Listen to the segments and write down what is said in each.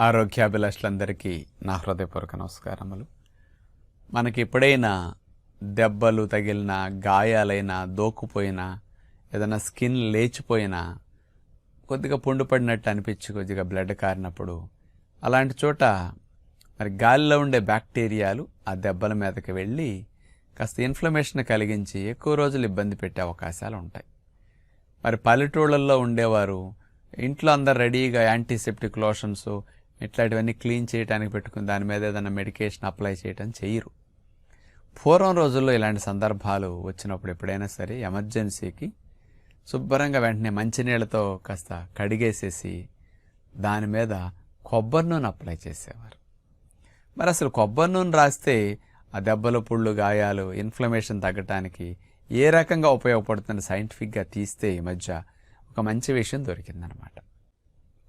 ఆరోగ్యాభిలాషులందరికీ నా హృదయపూర్వక నమస్కారములు. మనకి ఎప్పుడైనా దెబ్బలు తగిలిన గాయాలైనా దోకుపోయినా ఏదైనా స్కిన్ లేచిపోయినా కొద్దిగా పుండుపడినట్టు అనిపించి కొద్దిగా బ్లడ్ కారినప్పుడు అలాంటి చోట మరి గాలిలో ఉండే బ్యాక్టీరియాలు ఆ దెబ్బల మీదకి వెళ్ళి కాస్త ఇన్ఫ్లమేషన్ కలిగించి ఎక్కువ రోజులు ఇబ్బంది పెట్టే అవకాశాలు ఉంటాయి. మరి పల్లెటూళ్ళల్లో ఉండేవారు ఇంట్లో అందరు రెడీగా యాంటీసెప్టిక్ లోషన్స్ ఇట్లాంటివన్నీ క్లీన్ చేయడానికి పెట్టుకుని దాని మీద ఏదైనా మెడికేషన్ అప్లై చేయటం చేయరు. పూర్వం రోజుల్లో ఇలాంటి సందర్భాలు వచ్చినప్పుడు ఎప్పుడైనా సరే ఎమర్జెన్సీకి శుభ్రంగా వెంటనే మంచినీళ్ళతో కాస్త కడిగేసేసి దాని మీద కొబ్బరి నూనె అప్లై చేసేవారు. మరి అసలు కొబ్బరి నూనె రాస్తే ఆ దెబ్బలు పుళ్ళు గాయాలు ఇన్ఫ్లమేషన్ తగ్గటానికి ఏ రకంగా ఉపయోగపడుతుంది సైంటిఫిక్గా తీస్తే ఈ మధ్య ఒక మంచి విషయం దొరికిందనమాట.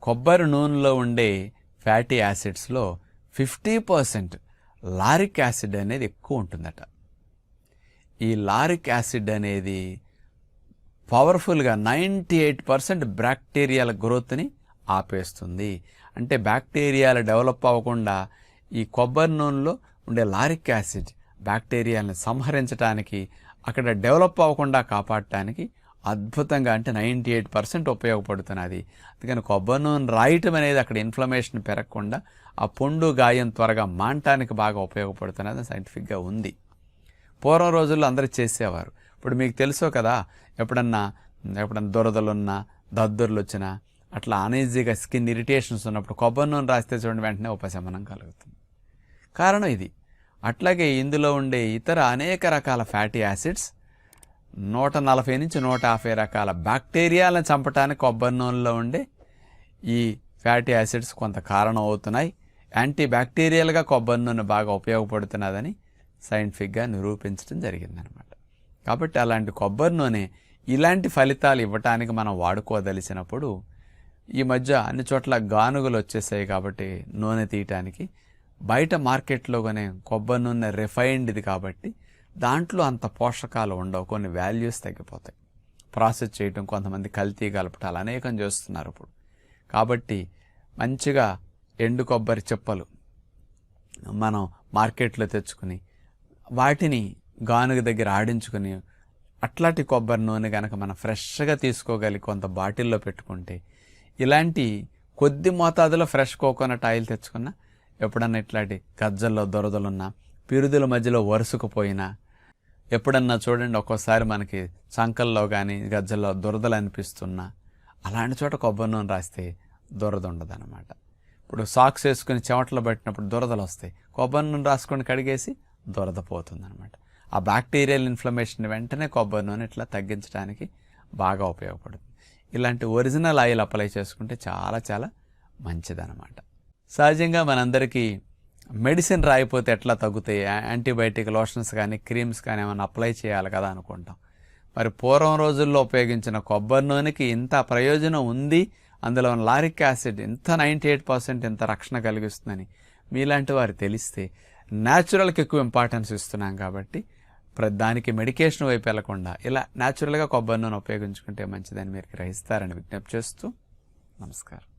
కొబ్బరి నూనెలో ఉండే ఫ్యాటీ యాసిడ్స్లో ఫిఫ్టీ పర్సెంట్ లారిక్ యాసిడ్ అనేది ఎక్కువ ఉంటుందట. ఈ లారిక్ యాసిడ్ అనేది పవర్ఫుల్గా నైంటీ ఎయిట్ పర్సెంట్ బ్యాక్టీరియాల గ్రోత్ని ఆపేస్తుంది. అంటే బ్యాక్టీరియాలు డెవలప్ అవ్వకుండా ఈ కొబ్బరి నూనెలో ఉండే లారిక్ యాసిడ్ బ్యాక్టీరియాలను సంహరించడానికి అక్కడ డెవలప్ అవ్వకుండా కాపాడటానికి అద్భుతంగా అంటే నైంటీ ఎయిట్ పర్సెంట్ ఉపయోగపడుతున్నది. అందుకని కొబ్బరి నూనె రాయటం అనేది అక్కడ ఇన్ఫ్లమేషన్ పెరగకుండా ఆ పొండు గాయం త్వరగా మాంటానికి బాగా ఉపయోగపడుతున్నది సైంటిఫిక్గా ఉంది. పూర్వం రోజుల్లో అందరూ చేసేవారు. ఇప్పుడు మీకు తెలుసో కదా ఎప్పుడన్నా ఎప్పుడన్నా దురదలున్నా దద్దుర్లు వచ్చినా అట్లా అనీజీగా స్కిన్ ఇరిటేషన్స్ ఉన్నప్పుడు కొబ్బరి నూనె రాస్తే చూడండి వెంటనే ఉపశమనం కలుగుతుంది. కారణం ఇది. అట్లాగే ఇందులో ఉండే ఇతర అనేక రకాల ఫ్యాటీ యాసిడ్స్ నూట నలభై నుంచి నూట యాభై రకాల బ్యాక్టీరియాలను చంపడానికి కొబ్బరి నూనెలో ఉండే ఈ ఫ్యాటీ యాసిడ్స్ కొంత కారణం అవుతున్నాయి. యాంటీ బ్యాక్టీరియల్గా కొబ్బరి నూనె బాగా ఉపయోగపడుతున్నదని సైంటిఫిక్గా నిరూపించడం జరిగిందనమాట కాబట్టి అలాంటి కొబ్బరి నూనె ఇలాంటి ఫలితాలు ఇవ్వటానికి మనం వాడుకోదలిసినప్పుడు ఈ మధ్య అన్ని చోట్ల గానుగలు వచ్చేసాయి కాబట్టి నూనె తీయటానికి. బయట మార్కెట్లో కొనే కొబ్బరి నూనె రిఫైన్డ్ది కాబట్టి దాంట్లో అంత పోషకాలు ఉండవు కొన్ని వాల్యూస్ తగ్గిపోతాయి. ప్రాసెస్ చేయటం కొంతమంది కల్తీ కలపటాలు అనేకం చేస్తున్నారు ఇప్పుడు. కాబట్టి మంచిగా ఎండు కొబ్బరి చెప్పలు మనం మార్కెట్లో తెచ్చుకుని వాటిని గానుగ దగ్గర ఆడించుకుని అట్లాంటి కొబ్బరి నూనె కనుక మనం ఫ్రెష్గా తీసుకోగలిగి కొంత బాటిల్లో పెట్టుకుంటే ఇలాంటి కొద్ది మోతాదులో ఫ్రెష్ కోకోనట్ ఆయిల్ తెచ్చుకున్నా ఎప్పుడన్నా ఇట్లాంటి గజ్జల్లో దొరదలున్నా పిరుదుల మధ్యలో వరుసకుపోయినా ఎప్పుడన్నా చూడండి ఒక్కోసారి మనకి చంకల్లో కానీ గజ్జల్లో దురదలు అనిపిస్తున్నా అలాంటి చోట కొబ్బరి నూనె రాస్తే దురద ఉండదన్నమాట ఇప్పుడు సాక్స్ వేసుకుని చెమటలు పట్టినప్పుడు దురదలు వస్తాయి. కొబ్బరి నూనె రాసుకొని కడిగేసి దురద పోతుందన్నమాట ఆ బ్యాక్టీరియల్ ఇన్ఫ్లమేషన్ వెంటనే కొబ్బరి నూనె ఇట్లా తగ్గించడానికి బాగా ఉపయోగపడుతుంది. ఇలాంటి ఒరిజినల్ ఆయిల్ అప్లై చేసుకుంటే చాలా చాలా మంచిదన్నమాట. సహజంగా మనందరికీ మెడిసిన్ రాయిపోతే ఎట్లా తగ్గుతాయి? యాంటీబయాటిక్ లోషన్స్ కానీ క్రీమ్స్ కానీ ఏమైనా అప్లై చేయాలి కదా అనుకుంటాం. మరి పూర్వం రోజుల్లో ఉపయోగించిన కొబ్బరి నూనెకి ఇంత ప్రయోజనం ఉంది. అందులో ఉన్న లారిక్ యాసిడ్ ఇంత నైంటీ ఎయిట్ పర్సెంట్ ఇంత రక్షణ కలిగిస్తుందని మీలాంటి వారు తెలిస్తే న్యాచురల్కి ఎక్కువ ఇంపార్టెన్స్ ఇస్తున్నాం కాబట్టి ప్ర దానికి మెడికేషన్ వైపు వెళ్ళకుండా ఇలా న్యాచురల్గా కొబ్బరి నూనె ఉపయోగించుకుంటే మంచిదని మీరు గ్రహిస్తారని విజ్ఞప్తి చేస్తూ నమస్కారం.